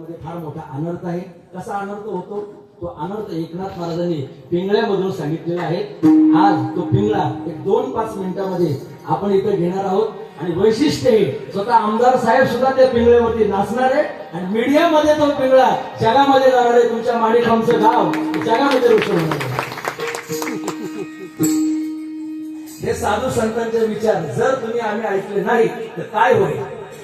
मध्ये फार मोठा अनर्थ आहे. कसा अनर्थ होतो? तो अनर्थ एकनाथ महाराजांनी पिंगळ्यामधून सांगितलेला आहे. आज तो पिंगळा एक दोन पाच मिनिटामध्ये आपण इथं घेणार आहोत. आणि वैशिष्ट्य हे स्वतः आमदार साहेब सुद्धा त्या पिंगळ्यावरती नाचणार आहे. आणि मीडियामध्ये तो पिंगळा जगामध्ये जाणार आहे. तुमच्या माणिकांचं गाव जगामध्ये रुसवणार आहे. हे साधू संतांचे विचार जर तुम्ही आम्ही ऐकले नाही तर काय होईल?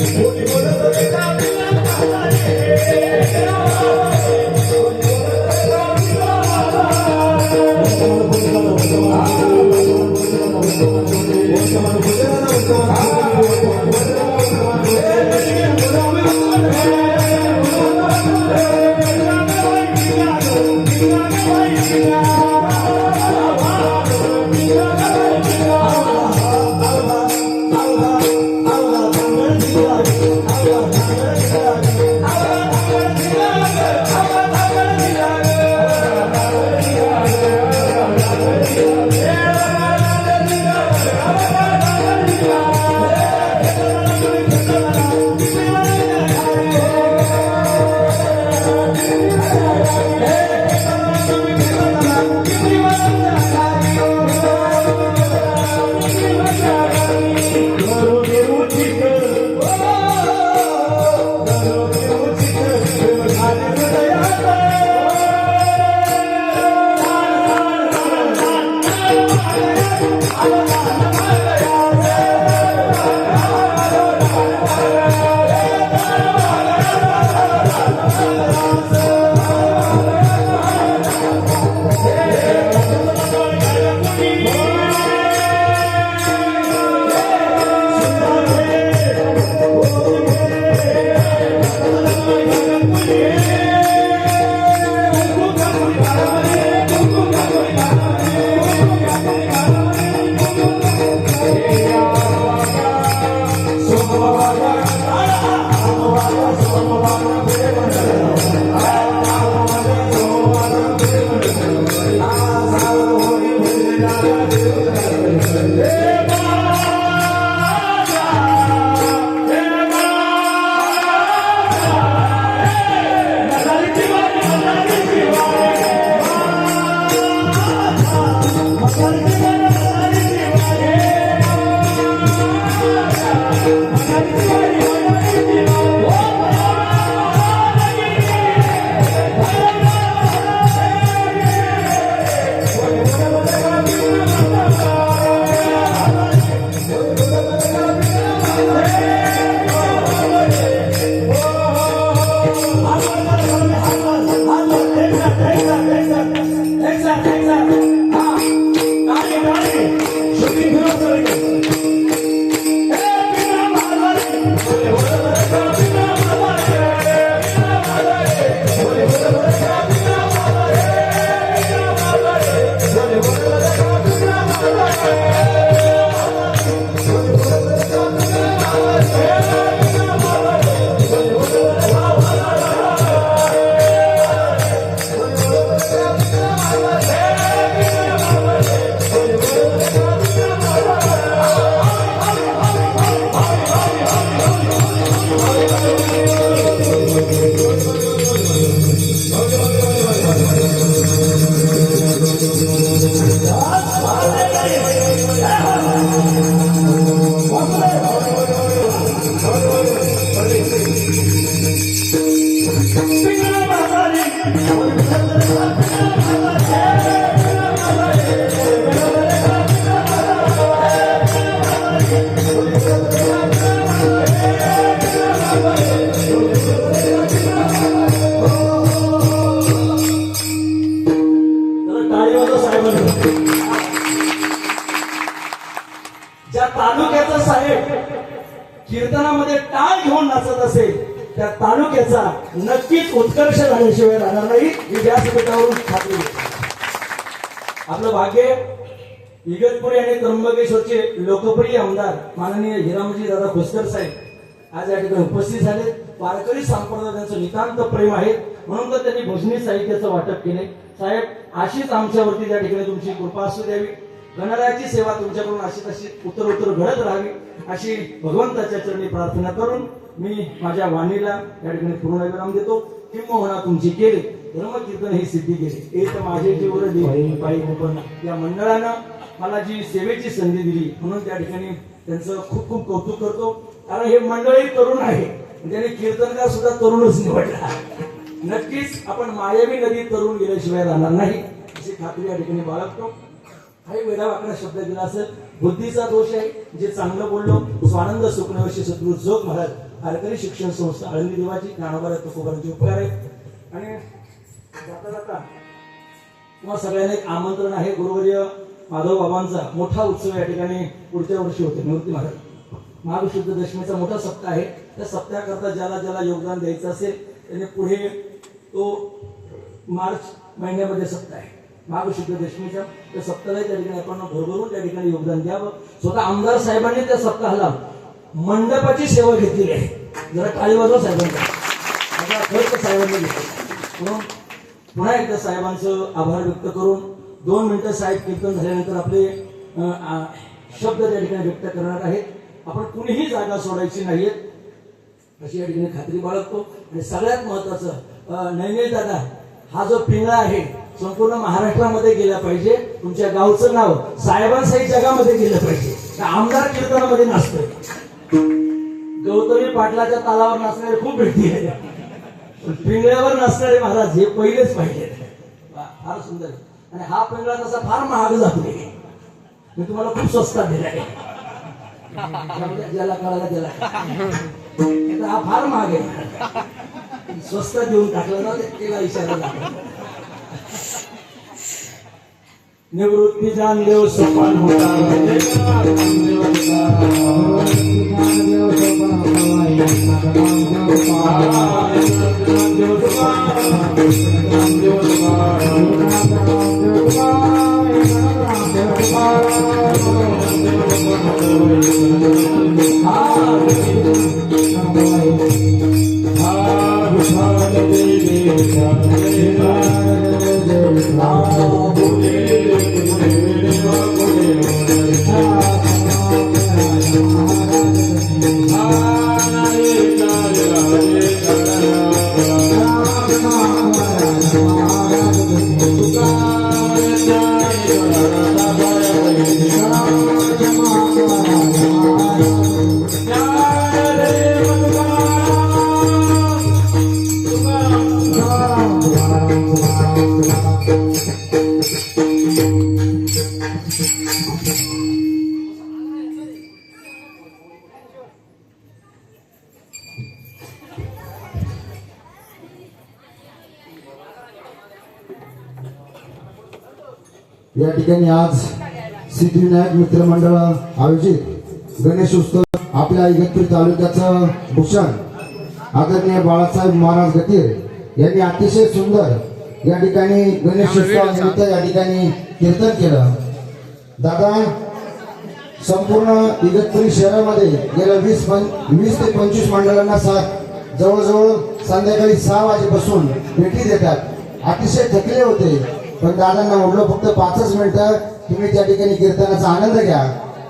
Thank you. व्यासपीठावरून स्थापन आपलं भाग्य इगतपुरी आणि त्र्यंबकेश्वरचे लोकप्रिय आमदार माननीय हिरामजी दादा खोसकर साहेब आज या ठिकाणी उपस्थित झाले. वारकरी संप्रदाय त्यांचं नितांत प्रेम आहे. म्हणून तर त्यांनी भजनी साहित्याचं वाटप केले. साहेब अशीच आमच्यावरती त्या ठिकाणी तुमची कृपा असू द्यावी. गणरायाची सेवा तुमच्याकडून अशी तशी उत्तर उत्तर घडत राहावी. अशी भगवंताच्या चरणी प्रार्थना करून मी माझ्या वाणीला या ठिकाणी पूर्ण विराम देतो. किंबहुना तुमची केली. धर्मकीर्तन ही सिद्धी केली. एक माझे जीवर या मंडळानं मला जी सेवेची संधी दिली म्हणून त्या ठिकाणी त्यांचं खूप खूप कौतुक करतो. कारण हे मंडळही तरुण आहे. त्याने कीर्तनकार सुद्धा तरुणच निवडला. नक्कीच आपण मायावी नदी तरुण गेल्याशिवाय राहणार नाही अशी खात्री या ठिकाणी बाळगतो. काही वेळा वाकडा शब्द दिला असेल बुद्धीचा दोष आहे जे चांगलं बोललो स्वानंद सुखनवशी सद्गुरु जोग महाराज वारकरी शिक्षण संस्था आळंदी देवाची ज्ञानोबा तुकोबारांचे उपकार आहेत आणि जाता जाता सगळ्यांना एक आमंत्रण आहे गुरुवर्य माधव बाबांचा मोठा उत्सव या ठिकाणी पुढच्या वर्षी होते निवृत्ती महाराज. महाविशुद्ध दशमीचा मोठा सप्ताह आहे. त्या सप्ताहाकरता ज्याला ज्याला योगदान द्यायचं असेल त्याने पुढे तो मार्च महिन्यामध्ये सप्ताह आहे. महाविशुद्ध दशमीच्या त्या सप्ताहाला त्या ठिकाणी आपण भरभरून त्या ठिकाणी योगदान द्यावं. स्वतः आमदार साहेबांनी त्या सप्ताहाला मंडपाची सेवा घेतलेली आहे. जरा काळीबाजू साहेबांचा. खर्च साहेबांनी घेतला म्हणून पुन्हा एकदा साहेबांचं आभार व्यक्त करून दोन मिनिटं साहेब कीर्तन झाल्यानंतर आपले शब्द त्या ठिकाणी व्यक्त करणार आहेत. आपण कुणीही जागा सोडायची नाहीयेत अशी या ठिकाणी खात्री बाळगतो. आणि सगळ्यात महत्वाचं नैनेश दादा हा जो पिंगळा आहे संपूर्ण महाराष्ट्रामध्ये गेला पाहिजे. तुमच्या गावचं नाव साहेबांसाही जगामध्ये गेलं पाहिजे. आमदार कीर्तनामध्ये नाचतोय. गौतमी पाटलाच्या तालावर नाचणारे खूप भेटती आहे. पिंगळ्यावर नसणारे महाराज हे पहिलेच पाहिजे फार सुंदर. आणि हा पिंगळा तसा फार महाग जातो मी तुम्हाला खूप स्वस्तात दिलाय ज्याला कळाला त्याला. हा फार महाग आहे. स्वस्त देऊन टाकलं ना ते- त्याला इशारा लागला. निवृत्ती जानदेव सोपान होता. Ah, या ठिकाणी आज सिद्धिविनायक मित्र मंडळ आयोजित गणेश उत्सव आपल्या इगतपूर तालुक्याचं भूषण आदरणीय बाळासाहेब महाराज गतीर यांनी अतिशय सुंदर या ठिकाणी गणेश उत्सवानिमित्त या ठिकाणी कीर्तन केलं. दादा संपूर्ण इगतपुरी शहरामध्ये गेल्या वीस पं वीस ते पंचवीस मंडळांना सा जवळजवळ संध्याकाळी सहा वाजेपासून भेटी देतात. अतिशय थकले होते पण दादांना म्हटलं फक्त पाचच मिनिटं तुम्ही त्या ठिकाणी कीर्तनाचा आनंद घ्या.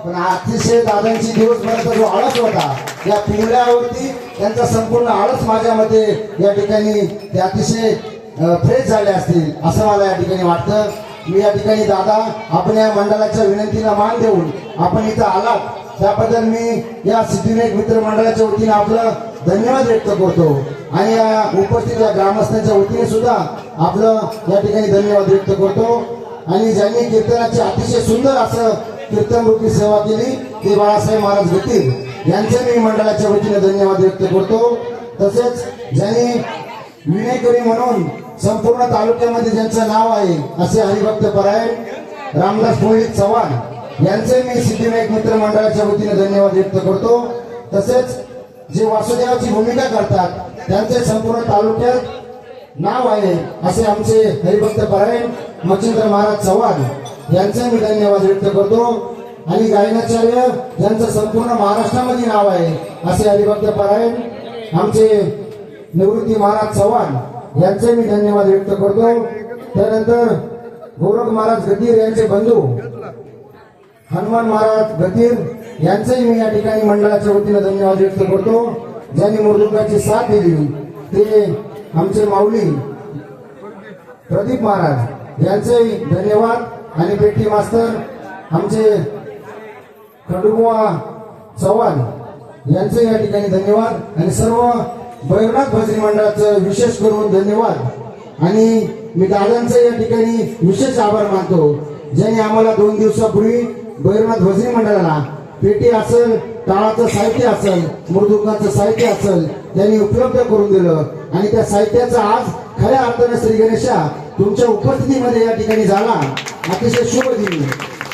पण अतिशय दादांची दिवसभराचा जो आळस होता या पिंगळ्यावरती त्यांचा संपूर्ण आळस माझ्या मते या ठिकाणी ते अतिशय फ्रेश झाले असतील असं मला या ठिकाणी वाटतं. मी या ठिकाणी दादा आपण या मंडळाच्या विनंतीला मान देऊन आपण इथं आलात. त्याबद्दल मी या सिद्धिविनायक मित्र मंडळाच्या वतीने आपलं धन्यवाद व्यक्त करतो. आणि या उपस्थित या ग्रामस्थांच्या वतीने सुद्धा आपलं या ठिकाणी धन्यवाद व्यक्त करतो. आणि ज्यांनी कीर्तनाची अतिशय सुंदर असं कीर्तनरूपी सेवा केली ते बाळासाहेब महाराज घेतील यांचे मी मंडळाच्या वतीने धन्यवाद व्यक्त करतो. तसेच ज्यांनी विनयकरी म्हणून संपूर्ण तालुक्यामध्ये ज्यांचं नाव आहे असे हरिभक्त परायण रामदास मोहित चव्हाण यांचे मी सिद्धिविनायक मित्र मंडळाच्या वतीने धन्यवाद व्यक्त करतो. तसेच जे वासुदेवाची भूमिका करतात त्यांचे संपूर्ण तालुक्यात नाव आहे असे आमचे हरिभक्त परायण मच्छिंद्र महाराज चव्हाण यांचे मी धन्यवाद व्यक्त करतो. आणि गायनाचार्य यांचं संपूर्ण महाराष्ट्रामध्ये नाव आहे असे हरिभक्त परायण आमचे निवृत्ती महाराज चव्हाण यांचे मी धन्यवाद व्यक्त करतो. त्यानंतर गोरख महाराज गदीर यांचे बंधू हनुमान महाराज गतीर यांचेही मी या ठिकाणी मंडळाच्या वतीनं धन्यवाद व्यक्त करतो. ज्यांनी मृदुंगाची साथ दिली ते आमचे माऊली प्रदीप महाराज यांचेही धन्यवाद. आणि पेटी मास्तर आमचे खंडुबुवा चव्हाण यांचे या ठिकाणी धन्यवाद. आणि सर्व भैरवनाथ भजनी मंडळाचं विशेष करून धन्यवाद. आणि मी दादांचं या ठिकाणी विशेष आभार मानतो. ज्यांनी आम्हाला दोन दिवसापूर्वी भैरवनाथ भजनी मंडळाला पेटी असेल टाळाचं साहित्य असेल मृदुकाचं साहित्य असेल त्यांनी उपलब्ध करून दिलं. आणि त्या साहित्याचा आज खऱ्या अर्थाने श्री गणेशा तुमच्या उपस्थितीमध्ये या ठिकाणी झाला. अतिशय शुभ दिन.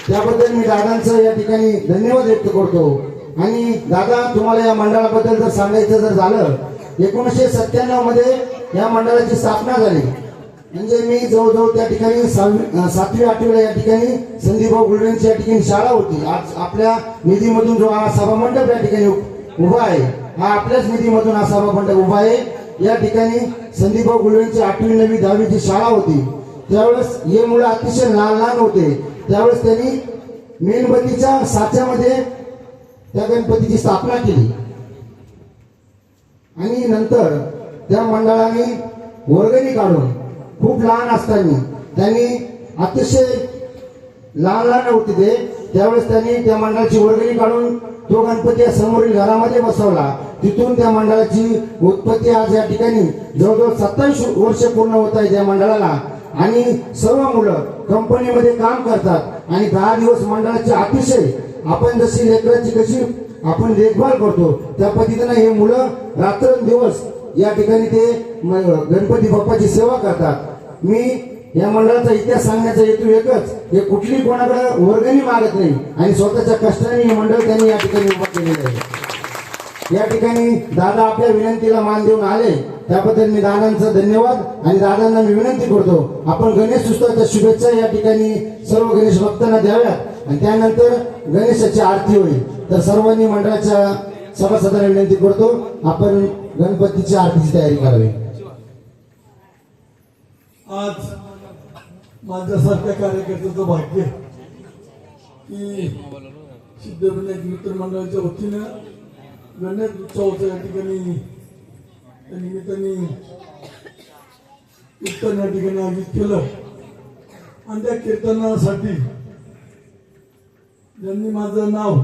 त्याबद्दल मी दादांचं या ठिकाणी धन्यवाद व्यक्त करतो. आणि दादा तुम्हाला या मंडळाबद्दल जर सांगायचं जर झालं एकोणीसशे सत्त्याण्णवमध्ये या मंडळाची स्थापना झाली. म्हणजे मी जवळजवळ त्या ठिकाणी सातवी आठवीला या ठिकाणी संदीपभाऊ गुलवेंची या ठिकाणी शाळा होती. आज आपल्या निधीमधून जो हा सभामंडप या ठिकाणी उभा आहे हा आपल्याच निधीमधून हा सभामंडप उभा आहे. या ठिकाणी संदीपभाऊ गुलडेंची आठवी नवी दहावीची शाळा होती. त्यावेळेस हे मुलं अतिशय लहान लहान होते. त्यावेळेस त्यांनी मेणबत्तीच्या साच्यामध्ये त्या गणपतीची स्थापना केली. आणि नंतर त्या मंडळाने वर्गणी काढून खूप लहान असताना त्यांनी अतिशय लहान लहान होते ते त्यावेळेस त्यांनी त्या मंडळाची वर्गणी काढून तो गणपती या समोरील घरामध्ये बसवला. तिथून त्या मंडळाची उत्पत्ती आज या ठिकाणी जवळजवळ सत्तावीस वर्ष पूर्ण होत आहे त्या मंडळाला. आणि सर्व मुलं कंपनीमध्ये काम करतात. आणि दहा दिवस मंडळाची अतिशय आपण जशी लेकराची कशी आपण देखभाल करतो. त्या पद्धतीनं हे मुलं रात्रंदिवस या ठिकाणी ते गणपती बाप्पाची सेवा करतात. मी या मंडळाचा इतिहास सांगण्याचा हेतू एकच हे कुठली कोणाकडे वर्गणी मागत नाही आणि स्वतःच्या कष्टाने हे मंडळ त्यांनी या ठिकाणी उभं केलेलं आहे. या ठिकाणी दादा आपल्या विनंतीला मान देऊन आले. त्याबद्दल मी दादांचा धन्यवाद आणि दादांना मी विनंती करतो. आपण गणेश उत्सवाच्या शुभेच्छा या ठिकाणी सर्व गणेश भक्तांना द्याव्यात. आणि त्यानंतर गणेशाची आरती होईल. तर सर्वांनी मंडळाच्या सभासदांना विनंती करतो आपण गणपतीच्या आरतीची तयारी करावी. आज माझ्यासारख्या कार्यकर्त्याचं भाग्य की सिद्धविनायक मित्र मंडळाच्या वतीनं गणेश उत्सवाच्या या ठिकाणी त्या निमित्ताने कीर्तन या ठिकाणी आयोजित केलं. आणि त्या कीर्तनासाठी ज्यांनी माझं नाव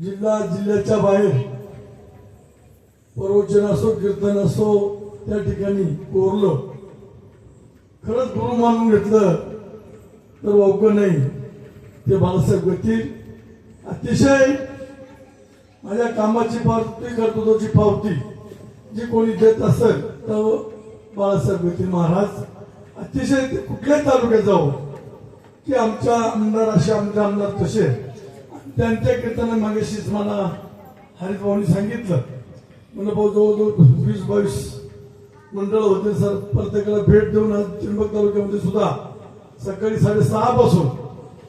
जिल्हा जिल्ह्याच्या बाहेर प्रवचन असो कीर्तन असो त्या ठिकाणी कोरलं. खरंच गुरु मानून घेतलं तर वावकं नाही. ते बाळासाहेब गतीर अतिशय माझ्या कामाची पावती कर्तृत्वाची पावती जी कोणी देत असेल तर बाळासाहेब गतीर महाराज अतिशय ते कुठल्याच तालुक्यात जाऊ की आमच्या आमदार असे आमचे आमदार तसे. त्यांच्या कीर्तना मागेशीच मला हरित भाऊनी सांगितलं. म्हणजे भाऊ जवळजवळ वीस बावीस मंडळ होते सर. प्रत्येकाला भेट देऊन आज त्र्यंबक तालुक्यामध्ये सुद्धा सकाळी साडेसहा पासून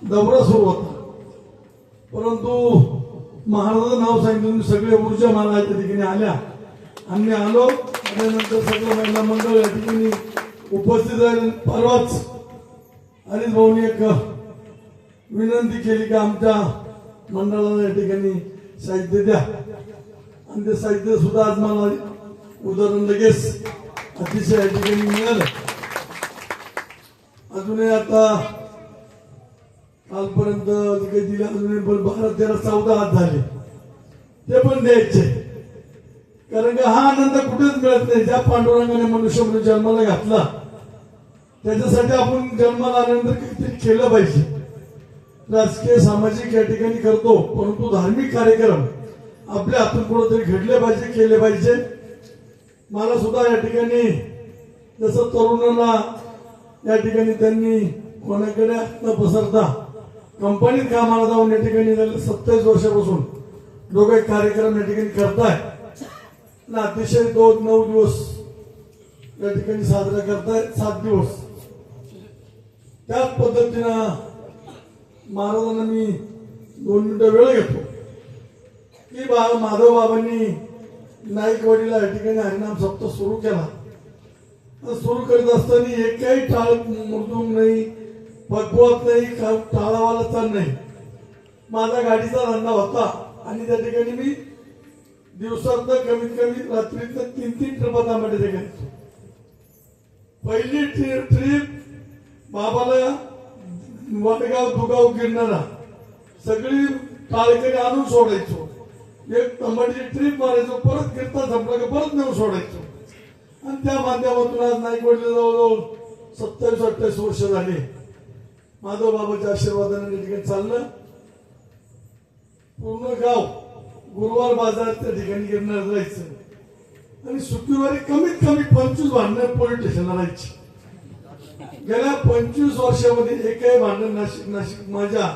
दौरा सुरू होता. परंतु महाराजाचं नाव सांगितलं मी सगळे ऊर्जा मला त्या ठिकाणी आल्या. आम्ही आलो. त्यानंतर सगळं महिला मंडळ या ठिकाणी उपस्थित आहे परवाच अनिल भाऊनी एक विनंती केली की आमच्या मंडळाला या ठिकाणी साहित्य द्या. आणि ते साहित्य सुद्धा आज मला उदाहरण लगेच अतिशय या ठिकाणी मिळालं. अजूनही आता कालपर्यंत जे काही दिलं अजूनही पण बारा तेरा चौदा हात झाले. ते पण द्यायचे. कारण का हा आनंद कुठेच मिळत नाही. ज्या पांडुरंगाने मनुष्य म्हणून जन्माला घातला त्याच्यासाठी आपण जन्माला आल्यानंतर काहीतरी केलं पाहिजे. राजकीय सामाजिक या ठिकाणी करतो परंतु धार्मिक कार्यक्रम आपल्या हातून कुठेतरी घडले पाहिजे केले पाहिजे. मला सुद्धा या ठिकाणी जसं तरुणाला या ठिकाणी त्यांनी कोणाकडे न पसरता कंपनीत कामाला जाऊन या ठिकाणी गेले सत्तावीस वर्षापासून लोक एक कार्यक्रम या ठिकाणी करताय. आणि अतिशय दोन नऊ दिवस या ठिकाणी साजरा करताय सात दिवस. त्याच पद्धतीनं महाराजांना मी दोन मिनिटं वेळ घेतो. की बा माधव बाबांनी नाईकवाडीला या ठिकाणी हरिनाम सप्ताह सुरू केला. सुरू करीत असताना एकही टाळ मृदूंग नाही पगवत नाही टाळावाला चाल नाही. माझा गाडीचा धंदा होता आणि त्या ठिकाणी मी दिवसात कमीत कमी रात्रीत तीन तीन ट्रिप आता माझ्या ठिकाणी पहिली ट्रिप बाबाला वडगाव दुगाव गिरणारा सगळी टाळकरी आणून सोडायचो. एक म्हणजे तंबाडीची ट्रीप मारायचो परत गिरता संपला की परत नेऊन सोडायचो. आणि त्या माध्यमातून आज नाईकवाडीला जवळजवळ सत्तावीस अठ्ठावीस वर्ष झाले. माधव बाबाच्या आशीर्वादाने ठिकाणी चाललं. पूर्ण गाव गुरुवार बाजार त्या ठिकाणी गिरणार जायचं आणि शुक्रवारी कमीत कमी पंचवीस भांडणं पोलीस स्टेशनला राहायची. गेल्या पंचवीस वर्षामध्ये एकही भांडण नाशिक नाशिक माझ्या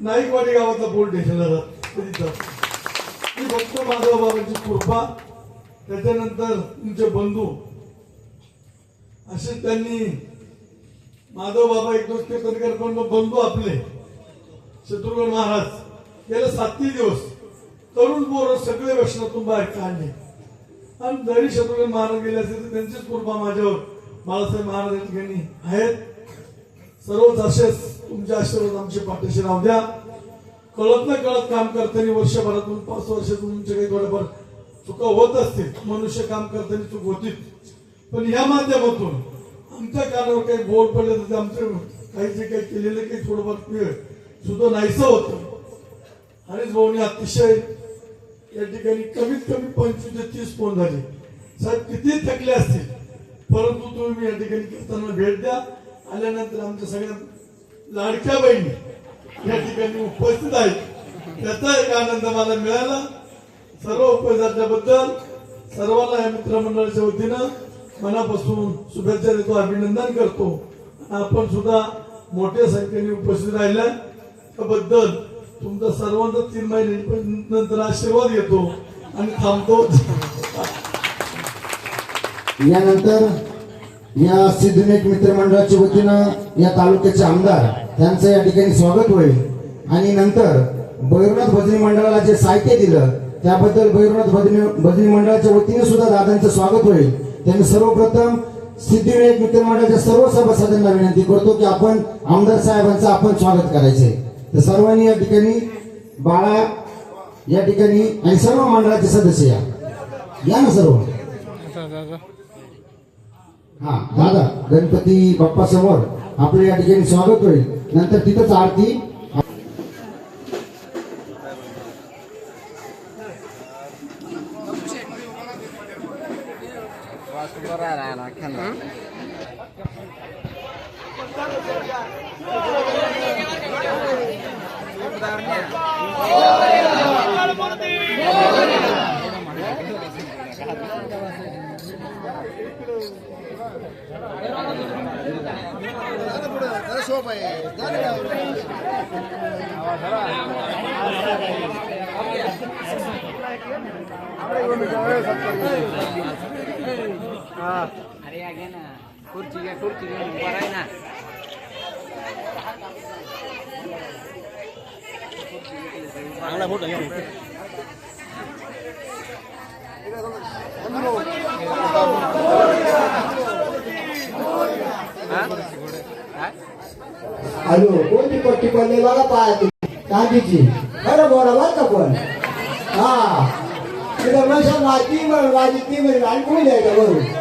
नाईकवाडी गावातला पोलीस स्टेशनला जात कधी ही फक्त माधव बाबांची कृपा त्याच्यानंतर तुमचे बंधू असे त्यांनी माधव बाबा एक दोन कीर्तनकर पण मग बंधू आपले शत्रुघ्न महाराज गेले सातही दिवस तरुण पोरं सगळे व्यसनातून बाहेर काढले. आणि जरी शत्रुघ्न महाराज गेले असेल तर त्यांचीच कृपा माझ्यावर बाळासाहेब महाराज या ठिकाणी आहेत. सर्वच असेच तुमचे आशीर्वाद आमचे पाठीशी राहू द्या. कळत न कळत काम करताना वर्षभरातून पाच वर्षातून तुमचे काही थोडेफार चुका होत असतील. मनुष्य काम करताना चूक होतीच पण या माध्यमातून आमच्या कानावर काही बोट पडले तर आमचे काही जे काही केलेले काही थोडंफार पिळ सुद्धा नाहीसं होतं. आणि भाऊनी अतिशय या ठिकाणी कमीत कमी पंचवीस ते तीस फोन झाले. साहेब किती थकले असतील? परंतु तुम्ही या ठिकाणी कीर्तनाला भेट द्या. आल्यानंतर आमच्या सगळ्या लाडक्या बहिणी या ठिकाणी उपस्थित आहेत. त्याचा एक आनंद मला मिळाला. सर्व उपस्थितांच्याबद्दल सर्वांना या मित्रमंडळाच्या वतीनं मनापासून शुभेच्छा देतो अभिनंदन करतो. आपण सुद्धा मोठ्या संख्येने उपस्थित राहिल्या त्याबद्दल तुमचा सर्वांचा तीन महिने नंतर आशीर्वाद येतो आणि थांबतो. यानंतर या सिद्धनेक मित्रमंडळाच्या वतीनं या तालुक्याचे आमदार त्यांचं या ठिकाणी स्वागत होईल. आणि नंतर भैरवनाथ भजनी मंडळाला जे साहित्य दिलं त्याबद्दल भैरवनाथ भजनी भजनी मंडळाच्या वतीने सुद्धा दादांचं स्वागत होईल. त्यांनी सर्वप्रथम सिद्धिविनायक मित्रमंडळाच्या सर्व सभासदांना विनंती करतो की आपण आमदार साहेबांचं आपण स्वागत करायचे तर सर्वांनी या ठिकाणी बाळा या ठिकाणी आणि सर्व मंडळाचे सदस्य या. या ना सर्व. हा दादा गणपती बाप्पा समोर आपले या ठिकाणी स्वागत होईल. नंतर तिथंच आरती. अरे या घे ना खुर्ची घ्या खुर्ची घ्या बरं आहे ना हॅलो कोणती पट्टी पडली? बघा पाय गांधीची बरं बोला बरं का पण? हा. तिथं म्हणशाल ती माझी ती म्हण आणि कोणी द्यायचं बरोबर